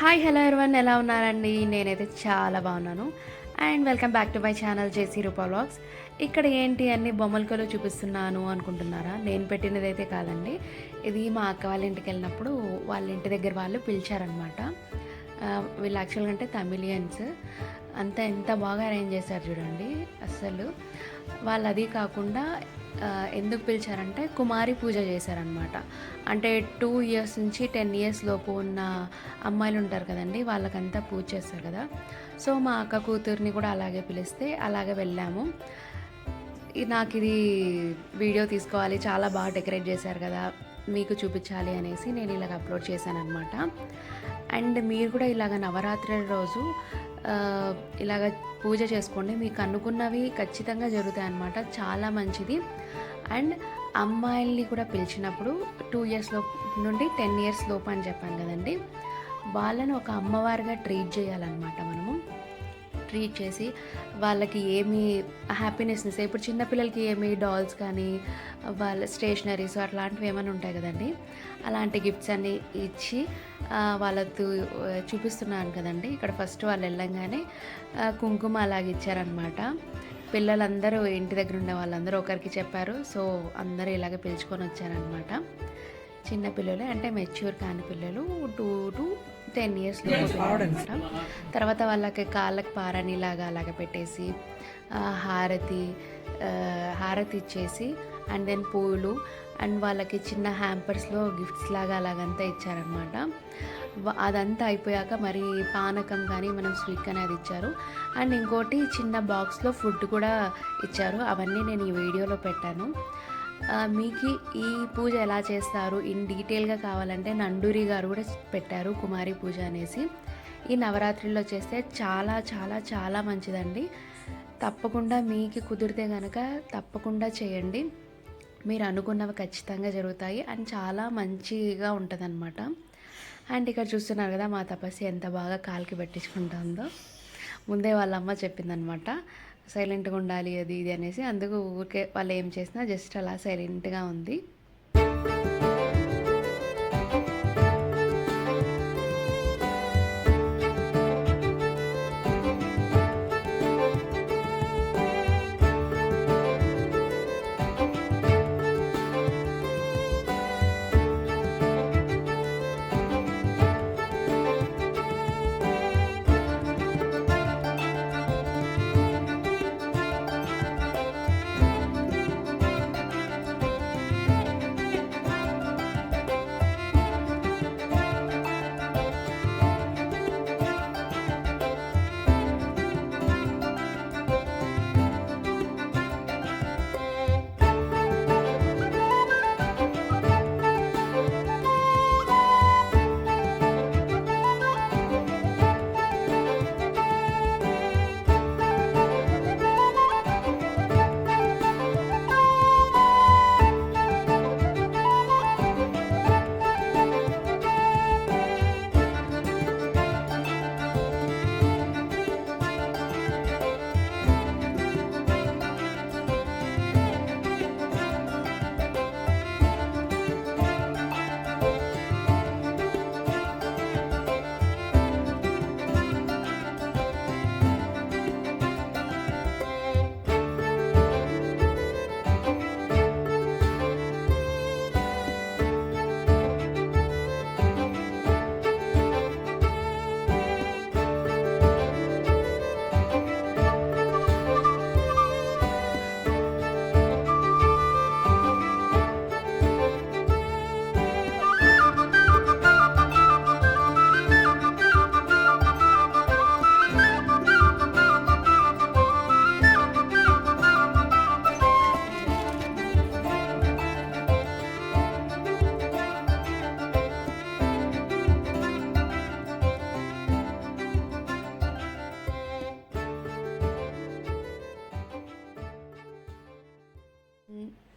Hi hello everyone ఎలా ఉన్నారండి? నేనైతే చాలా బాగున్నాను. And welcome back to my channel JC Roopa vlogs ఇక్కడ ఏంటి అన్ని బొమ్మలకలు చూపిస్తున్నాను అనుకుంటున్నారా? నేను పెట్టినదైతే కాదండి. ఇది మా అక్క వాళ్ళ ఇంటికి వెళ్ళినప్పుడు వాళ్ళ ఇంటి దగ్గర వాళ్ళు పిలిచారనమాట వీళ్ళు యాక్చువల్గా అంటే తమిళియన్స్. అంతా ఎంత బాగా అరేంజ్ చేశారు చూడండి అస్సలు. వాళ్ళు అది కాకుండా ఎందుకు పిలిచారంటే కుమారి పూజ చేశారనమాట అంటే టూ ఇయర్స్ నుంచి టెన్ ఇయర్స్ లోపు ఉన్న అమ్మాయిలు ఉంటారు కదండి వాళ్ళకంతా పూజ చేస్తారు కదా. సో మా అక్క కూతుర్ని కూడా అలాగే పిలిస్తే అలాగే వెళ్ళాము. నాకు ఇది వీడియో తీసుకోవాలి చాలా బాగా డెకరేట్ చేశారు కదా మీకు చూపించాలి అనేసి నేను ఇలాగ అప్లోడ్ చేశాను అనమాట అండ్ మీరు కూడా ఇలాగ నవరాత్రి రోజు ఇలాగ పూజ చేసుకోండి. మీకు అనుకున్నవి ఖచ్చితంగా జరుగుతాయి అన్నమాట చాలా మంచిది. అండ్ అమ్మాయిల్ని కూడా పిలిచినప్పుడు టూ ఇయర్స్ లోపు నుండి టెన్ ఇయర్స్ లోపు అని చెప్పాను కదండి. వాళ్ళని ఒక అమ్మవారిగా ట్రీట్ చేయాలన్నమాట మనము. ట్రీట్ చేసి వాళ్ళకి ఏమి హ్యాపీనెస్నెస్ ఇప్పుడు చిన్నపిల్లలకి ఏమి డాల్స్ కానీ వాళ్ళ స్టేషనరీస్ అట్లాంటివి ఏమైనా ఉంటాయి కదండి? అలాంటి గిఫ్ట్స్ అన్నీ ఇచ్చి వాళ్ళతో చూపిస్తున్నాను కదండి. ఇక్కడ ఫస్ట్ వాళ్ళు వెళ్ళంగానే కుంకుమ అలాగే ఇచ్చారనమాట పిల్లలందరూ ఇంటి దగ్గర ఉండే వాళ్ళందరూ ఒకరికి చెప్పారు. సో అందరూ ఇలాగే పిలుచుకొని వచ్చారనమాట చిన్నపిల్లలే అంటే మెచ్యూర్ కాని పిల్లలు టూ టు టెన్ ఇయర్స్ అనమాట తర్వాత వాళ్ళకి కాళ్ళకి పారని లాగా అలాగ పెట్టేసి హారతి హారతి ఇచ్చేసి అండ్ దెన్ పూలు అండ్ వాళ్ళకి చిన్న హ్యాంపర్స్లో గిఫ్ట్స్ లాగా అలాగంతా ఇచ్చారనమాట అదంతా అయిపోయాక మరి పానకం కానీ మనం స్వీట్ కానీ అది ఇచ్చారు. అండ్ ఇంకోటి చిన్న బాక్స్లో ఫుడ్ కూడా ఇచ్చారు. అవన్నీ నేను ఈ వీడియోలో పెట్టాను. మీకు ఈ పూజ ఎలా చేస్తారు? ఇన్ డీటెయిల్గా కావాలంటే నండూరి గారు కూడా పెట్టారు కుమారి పూజ అనేసి. ఈ నవరాత్రిలో చేస్తే చాలా చాలా చాలా మంచిదండి. తప్పకుండా మీకు కుదిరితే కనుక తప్పకుండా చేయండి. మీరు అనుకున్నవి ఖచ్చితంగా జరుగుతాయి అండ్ చాలా మంచిగా ఉంటుంది అండ్ ఇక్కడ చూస్తున్నారు కదా మా తపస్సు ఎంత బాగా కాలికి పెట్టించుకుంటుందో. ముందే వాళ్ళ అమ్మ చెప్పిందనమాట సైలెంట్గా ఉండాలి అది ఇది అనేసి అందుకు ఊరికే వాళ్ళు ఏం చేసినా జస్ట్ అలా సైలెంట్గా ఉంది.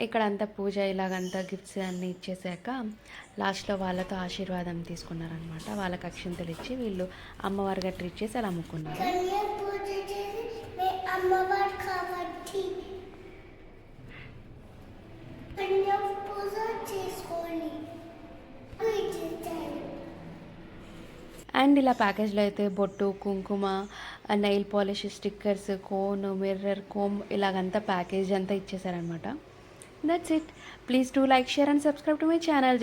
ఇక్కడ అంతా పూజ ఇలాగంతా గిఫ్ట్స్ అన్నీ ఇచ్చేసాక లాస్ట్లో వాళ్ళతో ఆశీర్వాదం తీసుకున్నారనమాట వాళ్ళకి అక్షింతలు ఇచ్చి వీళ్ళు అమ్మవారిగా ట్రీట్ చేసి అలా అమ్ముకున్నారు. అండ్ ఇలా ప్యాకేజ్లో అయితే బొట్టు కుంకుమ nail polish stickers cone mirror comb ఇలాగంతా package అంతా ఇచ్చేసారనమాట that's it. Please do like share and subscribe to my channel.